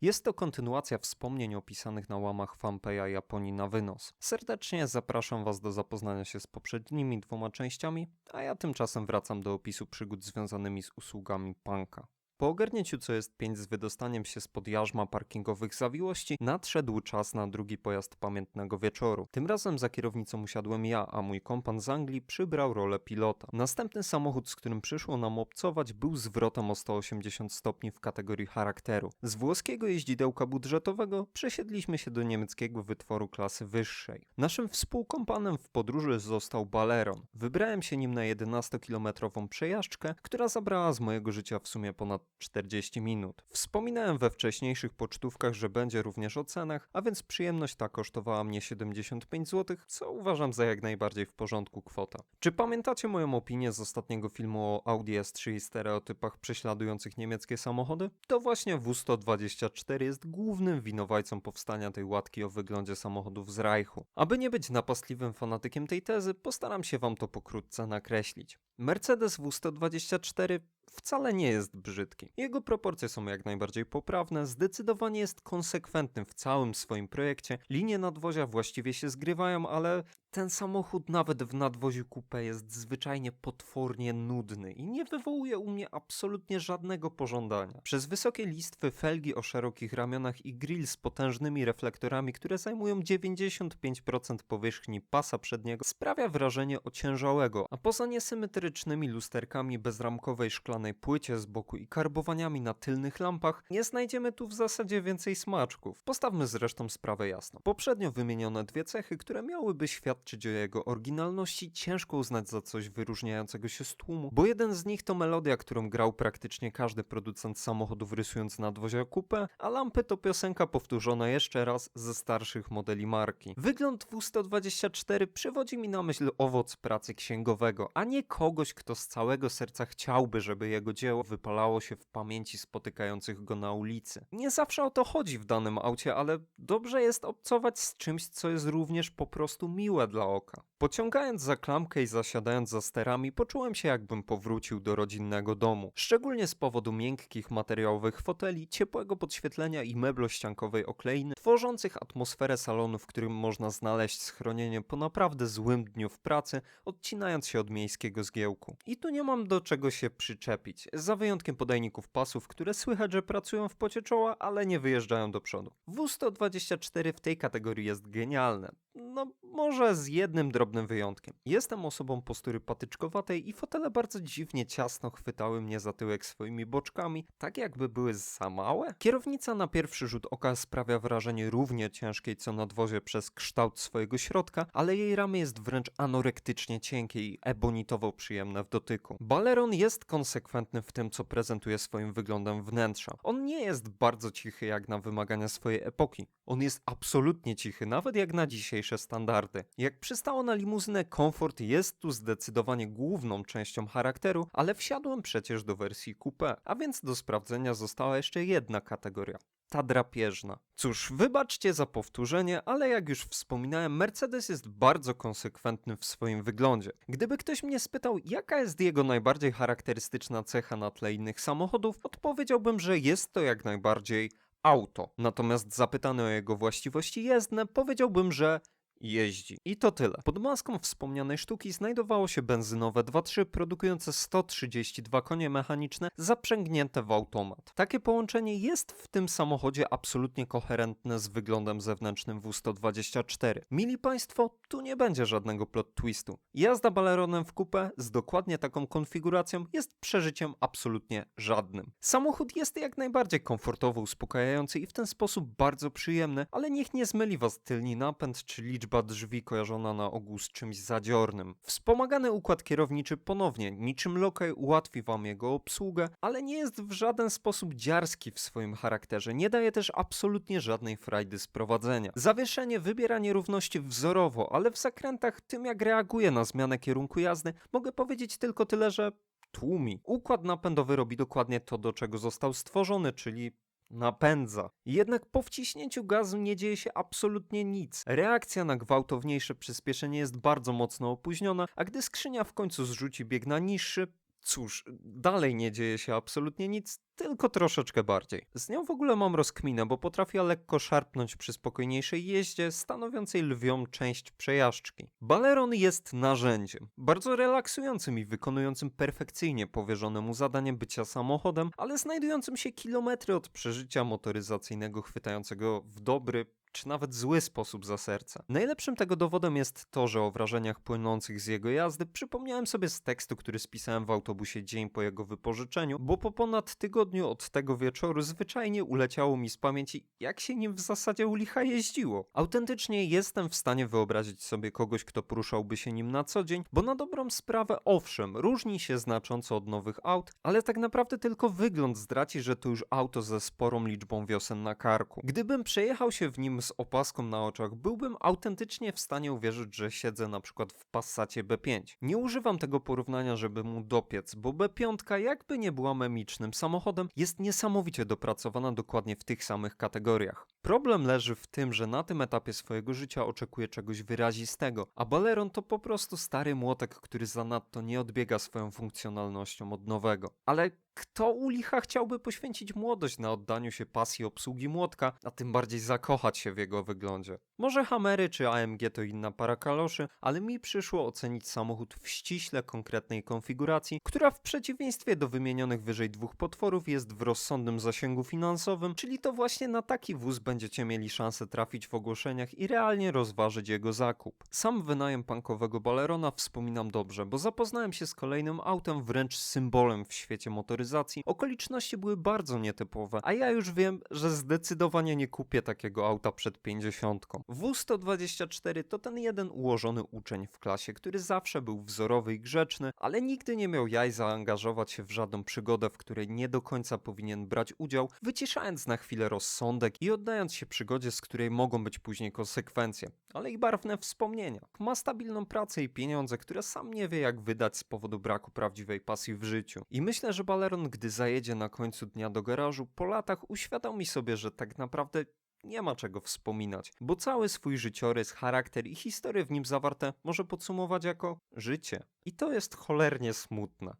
Jest to kontynuacja wspomnień opisanych na łamach fanpage'a Japonii na wynos. Serdecznie zapraszam Was do zapoznania się z poprzednimi dwoma częściami, a ja tymczasem wracam do opisu przygód związanymi z usługami Punka. Po ogarnięciu co jest pięć z wydostaniem się spod jarzma parkingowych zawiłości, nadszedł czas na drugi pojazd pamiętnego wieczoru. Tym razem za kierownicą usiadłem ja, a mój kompan z Anglii przybrał rolę pilota. Następny samochód, z którym przyszło nam obcować, był zwrotem o 180 stopni w kategorii charakteru. Z włoskiego jeździdełka budżetowego przesiedliśmy się do niemieckiego wytworu klasy wyższej. Naszym współkompanem w podróży został Baleron. Wybrałem się nim na 11-kilometrową przejażdżkę, która zabrała z mojego życia w sumie ponad 40 minut. Wspominałem we wcześniejszych pocztówkach, że będzie również o cenach, a więc przyjemność ta kosztowała mnie 75 zł, co uważam za jak najbardziej w porządku kwota. Czy pamiętacie moją opinię z ostatniego filmu o Audi S3 i stereotypach prześladujących niemieckie samochody? To właśnie W124 jest głównym winowajcą powstania tej łatki o wyglądzie samochodów z Reichu. Aby nie być napastliwym fanatykiem tej tezy, postaram się wam to pokrótce nakreślić. Mercedes W124 wcale nie jest brzydki. Jego proporcje są jak najbardziej poprawne, zdecydowanie jest konsekwentny w całym swoim projekcie. Linie nadwozia właściwie się zgrywają, ale ten samochód nawet w nadwoziu coupe jest zwyczajnie potwornie nudny i nie wywołuje u mnie absolutnie żadnego pożądania. Przez wysokie listwy, felgi o szerokich ramionach i grill z potężnymi reflektorami, które zajmują 95% powierzchni pasa przedniego, sprawia wrażenie ociężałego, a poza niesymetrycznymi lusterkami bezramkowej szklanej płycie z boku i karbowaniami na tylnych lampach, nie znajdziemy tu w zasadzie więcej smaczków. Postawmy zresztą sprawę jasno. Poprzednio wymienione dwie cechy, które miałyby świadczyć o jego oryginalności, ciężko uznać za coś wyróżniającego się z tłumu, bo jeden z nich to melodia, którą grał praktycznie każdy producent samochodów rysując nadwozia kupę, a lampy to piosenka powtórzona jeszcze raz ze starszych modeli marki. Wygląd W124 przywodzi mi na myśl owoc pracy księgowego, a nie kogoś, kto z całego serca chciałby, żeby jego dzieło wypalało się w pamięci spotykających go na ulicy. Nie zawsze o to chodzi w danym aucie, ale dobrze jest obcować z czymś, co jest również po prostu miłe dla oka. Pociągając za klamkę i zasiadając za sterami, poczułem się jakbym powrócił do rodzinnego domu. Szczególnie z powodu miękkich materiałowych foteli, ciepłego podświetlenia i meblościankowej okleiny, tworzących atmosferę salonu, w którym można znaleźć schronienie po naprawdę złym dniu w pracy, odcinając się od miejskiego zgiełku. I tu nie mam do czego się przyczepić, za wyjątkiem podajników pasów, które słychać, że pracują w pocie czoła, ale nie wyjeżdżają do przodu. W124 w tej kategorii jest genialne. No, może z jednym drobnym wyjątkiem. Jestem osobą postury patyczkowatej i fotele bardzo dziwnie ciasno chwytały mnie za tyłek swoimi boczkami, tak jakby były za małe. Kierownica na pierwszy rzut oka sprawia wrażenie równie ciężkiej co nadwozie przez kształt swojego środka, ale jej ramy jest wręcz anorektycznie cienkie i ebonitowo przyjemne w dotyku. Baleron jest konsekwentny w tym, co prezentuje swoim wyglądem wnętrza. On nie jest bardzo cichy jak na wymagania swojej epoki. On jest absolutnie cichy, nawet jak na dzisiejsze standardy. Jak przystało na limuzynę, komfort jest tu zdecydowanie główną częścią charakteru, ale wsiadłem przecież do wersji coupe, a więc do sprawdzenia została jeszcze jedna kategoria. Ta drapieżna. Cóż, wybaczcie za powtórzenie, ale jak już wspominałem, Mercedes jest bardzo konsekwentny w swoim wyglądzie. Gdyby ktoś mnie spytał, jaka jest jego najbardziej charakterystyczna cecha na tle innych samochodów, odpowiedziałbym, że jest to jak najbardziej auto. Natomiast zapytany o jego właściwości jezdne, powiedziałbym, że jeździ. I to tyle. Pod maską wspomnianej sztuki znajdowało się benzynowe 2.3 produkujące 132 konie mechaniczne zaprzęgnięte w automat. Takie połączenie jest w tym samochodzie absolutnie koherentne z wyglądem zewnętrznym W124. Mili Państwo, tu nie będzie żadnego plot twistu. Jazda baleronem w kupę z dokładnie taką konfiguracją jest przeżyciem absolutnie żadnym. Samochód jest jak najbardziej komfortowo uspokajający i w ten sposób bardzo przyjemny, ale niech nie zmyli Was tylni napęd czy liczba drzwi kojarzona na ogół z czymś zadziornym. Wspomagany układ kierowniczy ponownie, niczym lokaj ułatwi Wam jego obsługę, ale nie jest w żaden sposób dziarski w swoim charakterze, nie daje też absolutnie żadnej frajdy z prowadzenia. Zawieszenie wybiera nierówności wzorowo, ale w zakrętach tym jak reaguje na zmianę kierunku jazdy, mogę powiedzieć tylko tyle, że tłumi. Układ napędowy robi dokładnie to, do czego został stworzony, czyli napędza. Jednak po wciśnięciu gazu nie dzieje się absolutnie nic. Reakcja na gwałtowniejsze przyspieszenie jest bardzo mocno opóźniona, a gdy skrzynia w końcu zrzuci bieg na niższy, cóż, dalej nie dzieje się absolutnie nic, tylko troszeczkę bardziej. Z nią w ogóle mam rozkminę, bo potrafiła lekko szarpnąć przy spokojniejszej jeździe, stanowiącej lwią część przejażdżki. Baleron jest narzędziem, bardzo relaksującym i wykonującym perfekcyjnie powierzone mu zadanie bycia samochodem, ale znajdującym się kilometry od przeżycia motoryzacyjnego chwytającego w dobry, czy nawet zły sposób za serce. Najlepszym tego dowodem jest to, że o wrażeniach płynących z jego jazdy przypomniałem sobie z tekstu, który spisałem w autobusie dzień po jego wypożyczeniu, bo po ponad tygodniu od tego wieczoru zwyczajnie uleciało mi z pamięci, jak się nim w zasadzie u licha jeździło. Autentycznie jestem w stanie wyobrazić sobie kogoś, kto poruszałby się nim na co dzień, bo na dobrą sprawę owszem, różni się znacząco od nowych aut, ale tak naprawdę tylko wygląd zdraci, że to już auto ze sporą liczbą wiosen na karku. Gdybym przejechał się w nim z opaską na oczach, byłbym autentycznie w stanie uwierzyć, że siedzę na przykład w Passacie B5. Nie używam tego porównania, żeby mu dopiec, bo B5 jakby nie była memicznym samochodem, jest niesamowicie dopracowana dokładnie w tych samych kategoriach. Problem leży w tym, że na tym etapie swojego życia oczekuje czegoś wyrazistego, a Baleron to po prostu stary młotek, który zanadto nie odbiega swoją funkcjonalnością od nowego. Ale kto u licha chciałby poświęcić młodość na oddaniu się pasji obsługi młotka, a tym bardziej zakochać się w jego wyglądzie? Może Hamery czy AMG to inna para kaloszy, ale mi przyszło ocenić samochód w ściśle konkretnej konfiguracji, która w przeciwieństwie do wymienionych wyżej dwóch potworów jest w rozsądnym zasięgu finansowym, czyli to właśnie na taki wóz będziecie mieli szansę trafić w ogłoszeniach i realnie rozważyć jego zakup. Sam wynajem pankowego Balerona wspominam dobrze, bo zapoznałem się z kolejnym autem wręcz symbolem w świecie motoryzacji. Okoliczności były bardzo nietypowe, a ja już wiem, że zdecydowanie nie kupię takiego auta przed 50. W124 to ten jeden ułożony uczeń w klasie, który zawsze był wzorowy i grzeczny, ale nigdy nie miał jaj zaangażować się w żadną przygodę, w której nie do końca powinien brać udział, wyciszając na chwilę rozsądek i oddając się przygodzie, z której mogą być później konsekwencje, ale i barwne wspomnienia. Ma stabilną pracę i pieniądze, które sam nie wie jak wydać z powodu braku prawdziwej pasji w życiu. I myślę, że Gdy zajedzie na końcu dnia do garażu, po latach uświadomi sobie, że tak naprawdę nie ma czego wspominać, bo cały swój życiorys, charakter i historie w nim zawarte może podsumować jako życie. I to jest cholernie smutne.